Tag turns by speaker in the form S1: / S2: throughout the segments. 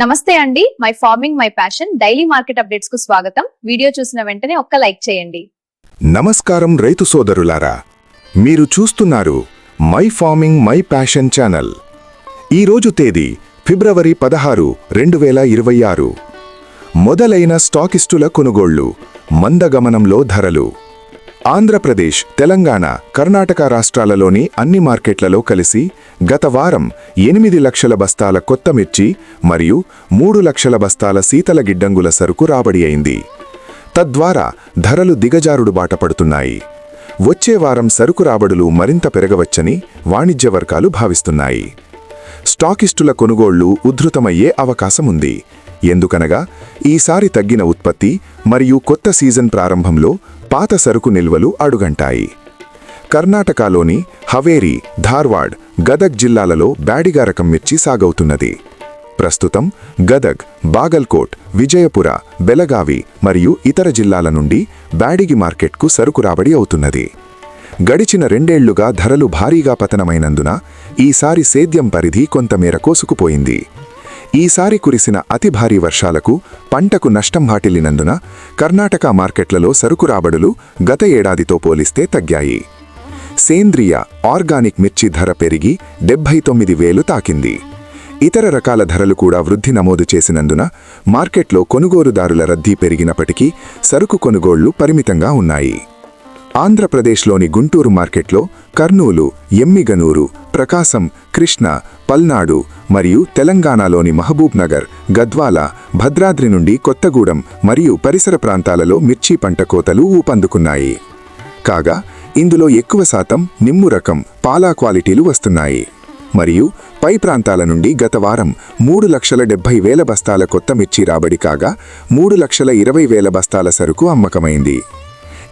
S1: నమస్తే అండి. My farming my passion daily market అప్డేట్స్కు స్వాగతం. వీడియో చూసిన వెంటనే ఒక్క లైక్ చేయండి.
S2: నమస్కారం రైతు సోదరులారా. మీరు చూస్తున్నారు my farming my passion channel. ఈరోజు తేదీ ఫిబ్రవరి పదహారు రెండు వేల ఇరవై ఆరు. మొదలైన స్టాకిస్టుల కొనుగోళ్ళు మందగమనంలో ధరలు. ఆంధ్రప్రదేశ్ తెలంగాణ కర్ణాటక రాష్ట్రాలలోని అన్ని మార్కెట్లలో కలిసి గత వారం ఎనిమిది లక్షల బస్తాల కొత్త మిర్చి మరియు మూడు లక్షల బస్తాల శీతల గిడ్డంగుల సరుకు రాబడి అయింది. తద్వారా ధరలు దిగజారుడు బాట పడుతున్నాయి. వచ్చే వారం సరుకు రాబడులు మరింత పెరగవచ్చని వాణిజ్య వర్గాలు భావిస్తున్నాయి. స్టాకిస్టుల కొనుగోళ్ళు ఉధృతమయ్యే అవకాశముంది. ఎందుకనగా ఈసారి తగ్గిన ఉత్పత్తి మరియు కొత్త సీజన్ ప్రారంభంలో పాత సరుకు నిల్వలు అడుగంటాయి. కర్ణాటకలోని హవేరి ధార్వాడ్ గదగ్ జిల్లాలలో బ్యాడిగా రకం మిర్చి సాగవుతున్నది. ప్రస్తుతం గదగ్ బాగల్కోట్ విజయపుర బెలగావి మరియు ఇతర జిల్లాల నుండి బ్యాడిగి మార్కెట్కు సరుకు రాబడి అవుతున్నది. గడిచిన రెండేళ్ళుగా ధరలు భారీగా పతనమైనందున ఈసారి సేద్యం పరిధి కొంతమేర కోసుకుపోయింది ఈసారి కురిసిన అతి భారీ వర్షాలకు పంటకు నష్టం వాటిల్లినందున కర్ణాటక మార్కెట్లలో సరుకు రాబడులు గత ఏడాదితో పోలిస్తే తగ్గాయి. సేంద్రియ ఆర్గానిక్ మిర్చి ధర పెరిగి డెబ్బై తొమ్మిది వేలు తాకింది. ఇతర రకాల ధరలు కూడా వృద్ధి నమోదు చేసినందున మార్కెట్లో కొనుగోలుదారుల రద్దీ పెరిగినప్పటికీ సరుకు కొనుగోళ్ళు పరిమితంగా ఉన్నాయి. ఆంధ్రప్రదేశ్లోని గుంటూరు మార్కెట్లో కర్నూలు ఎమ్మిగనూరు ప్రకాశం కృష్ణ పల్నాడు మరియు తెలంగాణలోని మహబూబ్ నగర్ గద్వాల భద్రాద్రి నుండి కొత్తగూడెం మరియు పరిసర ప్రాంతాలలో మిర్చి పంట కోతలు ఊపందుకున్నాయి. కాగా ఇందులో ఎక్కువ శాతం నిమ్ము రకం పాలా క్వాలిటీలు వస్తున్నాయి. మరియు పై ప్రాంతాల నుండి గత వారం మూడు లక్షల డెబ్బై వేల బస్తాల కొత్త మిర్చి రాబడి కాగా మూడు లక్షల ఇరవై వేల బస్తాల సరుకు అమ్మకమైంది.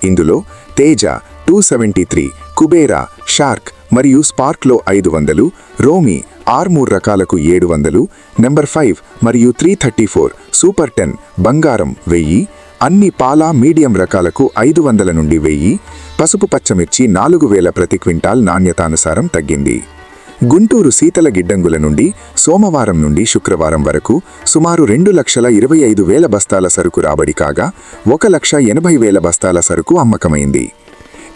S2: ఇందులో Teja two seventy three Kubera shark మరియు స్పార్క్లో ఐదు వందలు రోమి ఆర్మూర్ రకాలకు ఏడు వందలు నెంబర్ ఫైవ్ మరియు three thirty four super ten బంగారం వెయ్యి అన్ని పాలా మీడియం రకాలకు ఐదు వందల నుండి వెయ్యి పసుపు పచ్చమిర్చి నాలుగు వేల ప్రతి క్వింటాల్ నాణ్యతానుసారం తగ్గింది. గుంటూరు శీతల గిడ్డంగుల నుండి సోమవారం నుండి శుక్రవారం వరకు సుమారు రెండు లక్షల ఇరవై ఐదు వేల బస్తాల సరుకు రాబడి కాగా ఒక లక్ష ఎనభై వేల బస్తాల సరుకు అమ్మకమైంది.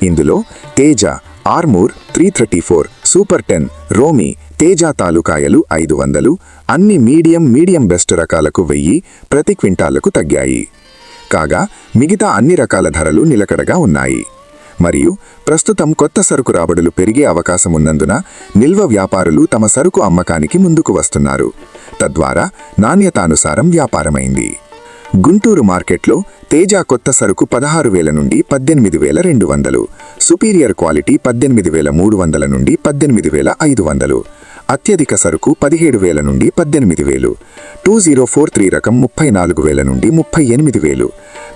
S2: ఇందులో Teja Armoor three thirty four super ten రోమి Teja తాలూకాయలు ఐదు వందలు అన్ని మీడియం మీడియం బెస్ట్ రకాలకు వెయ్యి ప్రతి క్వింటాలకు తగ్గాయి. కాగా మిగతా అన్ని రకాల ధరలు నిలకడగా ఉన్నాయి. మరియు ప్రస్తుతం కొత్త సరుకు రాబడులు పెరిగే అవకాశం ఉన్నందున నిల్వ వ్యాపారులు తమ సరుకు అమ్మకానికి ముందుకు వస్తున్నారు. తద్వారా నాణ్యతానుసారం వ్యాపారమైంది. గుంటూరు మార్కెట్లో తేజ కొత్త సరుకు పదహారు వేల నుండి పద్దెనిమిది వేల రెండు వందలు సుపీరియర్ క్వాలిటీ పద్దెనిమిది వేల మూడు వందల నుండి పద్దెనిమిది వేల ఐదు వందలు అత్యధిక సరుకు పదిహేడు వేల నుండి పద్దెనిమిది వేలు. టూ జీరో ఫోర్ త్రీ రకం ముప్పై నాలుగు వేల నుండి ముప్పై ఎనిమిది వేలు.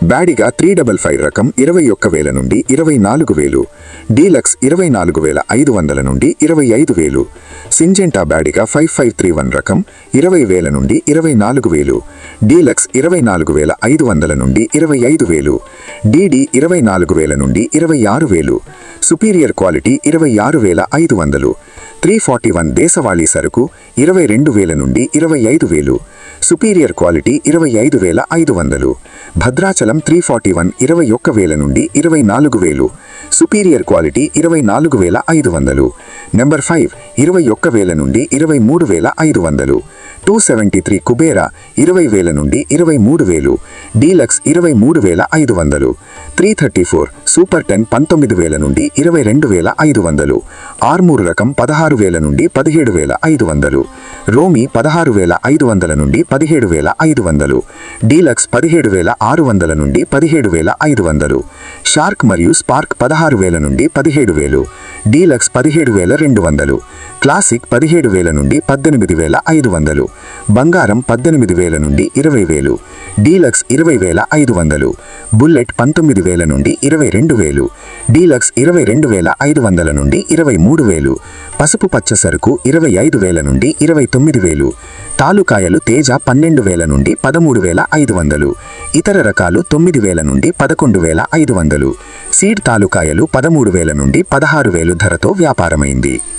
S2: బ్యాడిగా త్రీ డబల్ ఫైవ్ రకం ఇరవై ఒక్క వేల నుండి ఇరవై నాలుగు వేలు. డీలక్స్ ఇరవై నాలుగు వేల ఐదు వందల నుండి ఇరవై ఐదు వేలు. Syngenta Byadgi five five three one రకం ఇరవై వేల నుండి ఇరవై నాలుగు వేలు. డీలక్స్ ఇరవై నాలుగు వేల ఐదు వందల నుండి ఇరవై ఐదు వేలు. డీడీ ఇరవై నాలుగు వేల నుండి ఇరవై ఆరు వేలు. సుపీరియర్ క్వాలిటీ ఇరవై ఆరు వేల ఐదు వందలు. త్రీ ఫార్టీ వన్ దేశవాళీ సరుకు ఇరవై రెండు వేల నుండి ఇరవై ఐదు వేలు. సుపీరియర్ క్వాలిటీ ఇరవై ఐదు వేల ఐదు వందలు. భద్రాచలం త్రీ ఫార్టీ వన్ ఇరవై ఒక్క వేల నుండి ఇరవై నాలుగు వేలు. సుపీరియర్ క్వాలిటీ ఇరవై నాలుగు వేల ఐదు వందలు. నెంబర్ ఫైవ్ ఇరవై ఒక్క వేల నుండి ఇరవై మూడు వేల ఐదు వందలు. టూ సెవెంటీ త్రీ కుబేరా ఇరవై వేల నుండి ఇరవై మూడు వేలు. డీలక్స్ ఇరవై మూడు వేల ఐదు వందలు. Three thirty four super ten పంతొమ్మిది వేల నుండి ఇరవై రెండు వేల ఐదు వందలు. ఆర్మూర్ రకం పదహారు వేల నుండి పదిహేడు వేల ఐదు వందలు. రోమి పదహారు వేల ఐదు వందల నుండి పదిహేడు వేల ఐదు వందలు. డీలక్స్ పదిహేడు వేల ఆరు వందల నుండి పదిహేడు వేల ఐదు వందలు. షార్క్ మరియు స్పార్క్ పదహారు వేల నుండి పదిహేడు వేలు. డీలక్స్ పదిహేడు వేల రెండు వందలు. క్లాసిక్ పదిహేడు వేల నుండి పద్దెనిమిది వేల ఐదు వందలు. బంగారం పద్దెనిమిది వేల నుండి ఇరవై వేలు. డీలక్స్ ఇరవై వేల ఐదు వందలు బుల్లెట్ పంతొమ్మిది వేల నుండి ఇరవై రెండు వేలు డీలక్స్ ఇరవై రెండు వేల ఐదు వందల నుండి ఇరవై మూడు వేలు పసుపు పచ్చ సరుకు ఇరవై ఐదు వేల నుండి ఇరవై తొమ్మిది వేలు తాలుకాయలు తేజ పన్నెండు వేల నుండి పదమూడు వేల ఐదు వందలు ఇతర రకాలు తొమ్మిది వేల నుండి పదకొండు వేల ఐదు వందలు సీడ్ తాలుకాయలు పదమూడు వేల నుండి పదహారు వేలు ధరతో వ్యాపారమైంది.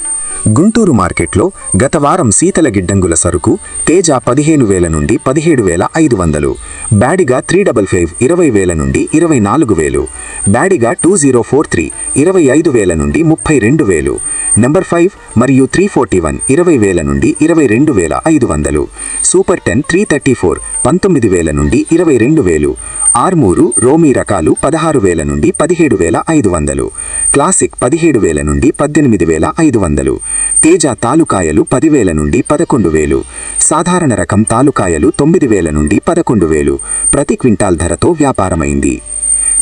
S2: గుంటూరు మార్కెట్లో గత వారం శీతల గిడ్డంగుల సరుకు తేజ పదిహేను వేల నుండి పదిహేడు వేల ఐదు వందలు. బ్యాడిగా త్రీ డబల్ ఫైవ్ ఇరవై వేల నుండి ఇరవై నాలుగు వేలు. Byadgi two zero four three ఇరవై ఐదు వేల నుండి ముప్పై రెండు వేలు. నెంబర్ ఫైవ్ మరియు త్రీ ఫోర్టీ వన్ ఇరవై వేల నుండి ఇరవై రెండు వేల ఐదు వందలు. Super ten three thirty four పంతొమ్మిది వేల నుండి ఇరవై రెండు వేలు. ఆర్మూరు రోమీ రకాలు పదహారు వేల నుండి పదిహేడు వేల ఐదు వందలు. క్లాసిక్ పదిహేడు వేల నుండి పద్దెనిమిది వేల ఐదు వందలు. తేజ తాలుకాయలు పదివేల నుండి పదకొండు వేలు. సాధారణ రకం తాలుకాయలు తొమ్మిది వేల నుండి పదకొండు వేలు. ప్రతి క్వింటాల్ ధరతో వ్యాపారమైంది.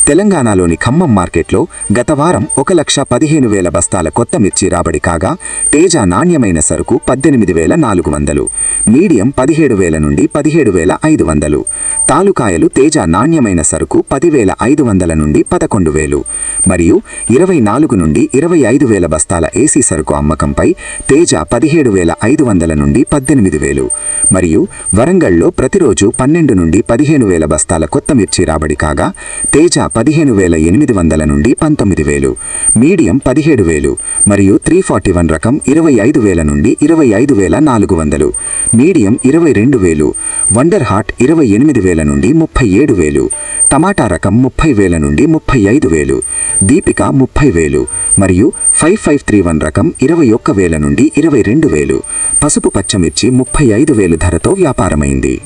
S2: తెలంగాణలోని ఖమ్మం మార్కెట్లో గత వారం ఒక లక్ష పదిహేను వేల బస్తాల కొత్త మిర్చి రాబడి కాగా తేజ నాణ్యమైన సరుకు పద్దెనిమిది వేల నాలుగు వందలు మీడియం పదిహేడు వేల నుండి పదిహేడు వేల ఐదు వందలు తాలుకాయలు తేజ నాణ్యమైన సరుకు పదివేల ఐదు వందల నుండి పదకొండు వేలు మరియు ఇరవై నాలుగు నుండి ఇరవై ఐదు వేల బస్తాల ఏసీ సరుకు అమ్మకంపై తేజ పదిహేడు వేల ఐదు వందల నుండి పద్దెనిమిది వేలు మరియు వరంగల్లో ప్రతిరోజు పన్నెండు నుండి పదిహేను వేల బస్తాల కొత్త మిర్చి రాబడి కాగా తేజ పదిహేను వేల ఎనిమిది వందల నుండి పంతొమ్మిది వేలు. మీడియం పదిహేడు వేలు. మరియు త్రీ ఫార్టీ వన్ రకం ఇరవై ఐదు వేల నుండి ఇరవై ఐదు వేల నాలుగు వందలు. మీడియం ఇరవై రెండు వేలు. వండర్ హాట్ ఇరవై ఎనిమిది వేల నుండి ముప్పై ఏడు వేలు. టమాటా రకం ముప్పై వేల నుండి ముప్పై ఐదు వేలు. దీపిక ముప్పై వేలు. మరియు ఫైవ్ ఫైవ్ త్రీ వన్ రకం ఇరవై ఒక్క వేల నుండి ఇరవై రెండు వేలు. పసుపు పచ్చమిర్చి ముప్పై ఐదు వేలు ధరతో వ్యాపారమైంది.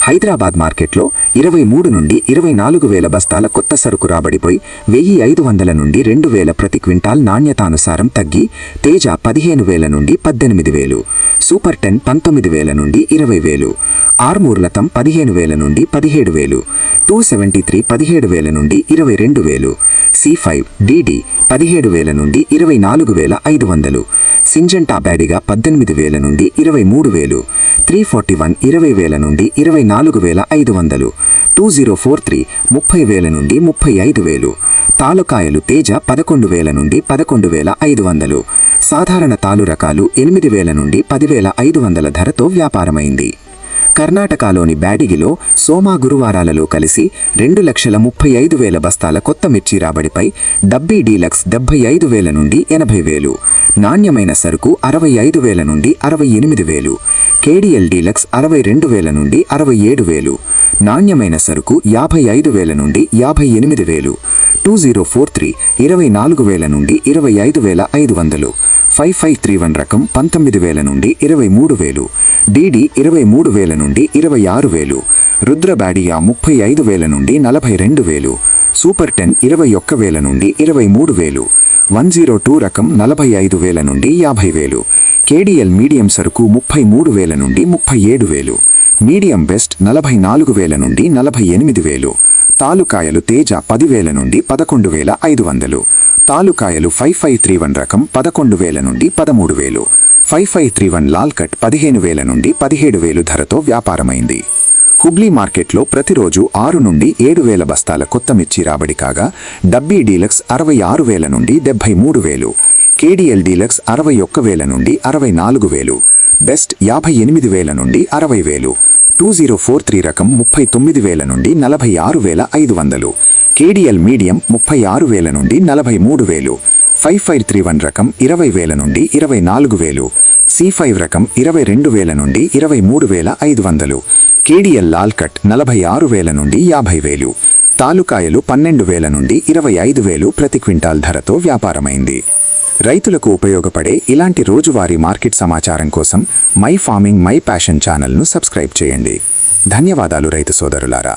S2: హైదరాబాద్ మార్కెట్లో ఇరవై మూడు నుండి ఇరవై నాలుగు వేల బస్తాల కొత్త సరుకు రాబడిపోయి వెయ్యి ఐదు వందల నుండి రెండు వేల ప్రతి క్వింటాల్ నాణ్యతానుసారం తగ్గి తేజ పదిహేను వేల నుండి పద్దెనిమిది వేలు సూపర్ టెన్ పంతొమ్మిది వేల నుండి ఇరవై వేలు ఆర్మూర్లతం పదిహేను వేల నుండి పదిహేడు వేలు టూ సెవెంటీ త్రీ పదిహేడు వేల నుండి ఇరవై రెండు వేలు. సి ఫైవ్ డిడి పదిహేడు వేల నుండి ఇరవై నాలుగు వేల ఐదు వందలు. సింజంటా బ్యాడిగా పద్దెనిమిది వేల నుండి ఇరవై మూడు వేలు. త్రీ ఫార్టీ వన్ ఇరవై వేల నుండి ఇరవై నాలుగు వేల ఐదు వందలు. టూ జీరో ఫోర్ త్రీ ముప్పై వేల నుండి ముప్పై ఐదు వేలు. తాలుకాయలు తేజ పదకొండు వేల నుండి పదకొండు వేల ఐదు వందలు. సాధారణ తాలు రకాలు ఎనిమిది వేల నుండి పదివేల ఐదు వందల ధరతో వ్యాపారమైంది. కర్ణాటకలోని బ్యాడిగిలో సోమా గురువారాలలో కలిసి రెండు లక్షల ముప్పై ఐదు వేల బస్తాల కొత్త మిర్చి రాబడిపై డబ్బీ డీలక్స్ డెబ్బై ఐదు వేల నుండి ఎనభై వేలు నాణ్యమైన సరుకు అరవై ఐదు వేల నుండి అరవై ఎనిమిది వేలు కేడిఎల్ డీలక్స్ అరవై రెండు వేల నుండి అరవై ఏడు వేలు నాణ్యమైన సరుకు యాభై ఐదు వేల నుండి యాభై ఎనిమిది వేలు టూ జీరో ఫోర్ త్రీ ఇరవై నాలుగు వేల నుండి ఇరవై ఐదు వేల ఐదు వందలు ఫైవ్ ఫైవ్ త్రీ వన్ రకం పంతొమ్మిది వేల నుండి ఇరవై మూడు వేలు డీడీ ఇరవై మూడు వేల నుండి ఇరవై ఆరు వేలు రుద్రబాడియా ముప్పై ఐదు వేల నుండి నలభై రెండు వేలు సూపర్ టెన్ ఇరవై ఒక్క వేల నుండి ఇరవై మూడు వేలు వన్ జీరో టూ రకం నలభై ఐదు వేల నుండి యాభై వేలు కేడిఎల్ మీడియం సరుకు ముప్పై మూడు వేల నుండి ముప్పై ఏడు వేలు మీడియం బెస్ట్ నలభై నాలుగు వేల నుండి నలభై ఎనిమిది వేలు తాలుకాయలు తేజ పదివేల నుండి పదకొండు వేల ఐదు వందలు తాలుకాయలు ఫైవ్ ఫైవ్ త్రీ వన్ రకం పదకొండు వేల నుండి పదమూడు వేలు ఫైవ్ ఫైవ్ త్రీ వన్ లాల్ కట్ పదిహేను వేల నుండి పదిహేడు వేలు ధరతో వ్యాపారమైంది. హుబ్లీ మార్కెట్లో ప్రతిరోజు ఆరు నుండి ఏడు వేల బస్తాల కొత్త మిర్చి రాబడి కాగా డబ్బీ డీలక్స్ అరవై ఆరు వేల నుండి డెబ్బై మూడు వేలు కేడిఎల్ డీలక్స్ అరవై ఒక్క వేల నుండి అరవై నాలుగు వేలు బెస్ట్ యాభై ఎనిమిది వేల నుండి అరవై వేలు టూ జీరో ఫోర్ త్రీ రకం ముప్పై తొమ్మిది వేల నుండి నలభై ఆరు వేల ఐదు వందలు కేడిఎల్ మీడియం ముప్పై ఆరు వేల నుండి నలభై మూడు వేలు ఫైవ్ ఫైవ్ త్రీ వన్ రకం ఇరవై వేల నుండి ఇరవై నాలుగు వేలు సి ఫైవ్ రకం ఇరవై రెండు వేల నుండి ఇరవై మూడు వేల ఐదు వందలు. కేడిఎల్ లాల్ కట్ నలభై ఆరు వేల నుండి యాభై వేలు. తాలుకాయలు పన్నెండు వేల నుండి ఇరవై ఐదు వేలు ప్రతి క్వింటాల్ ధరతో వ్యాపారమైంది. రైతులకు ఉపయోగపడే ఇలాంటి రోజువారీ మార్కెట్ సమాచారం కోసం మై ఫార్మింగ్ మై ప్యాషన్ ఛానల్ను సబ్స్క్రైబ్ చేయండి. ధన్యవాదాలు రైతు సోదరులారా.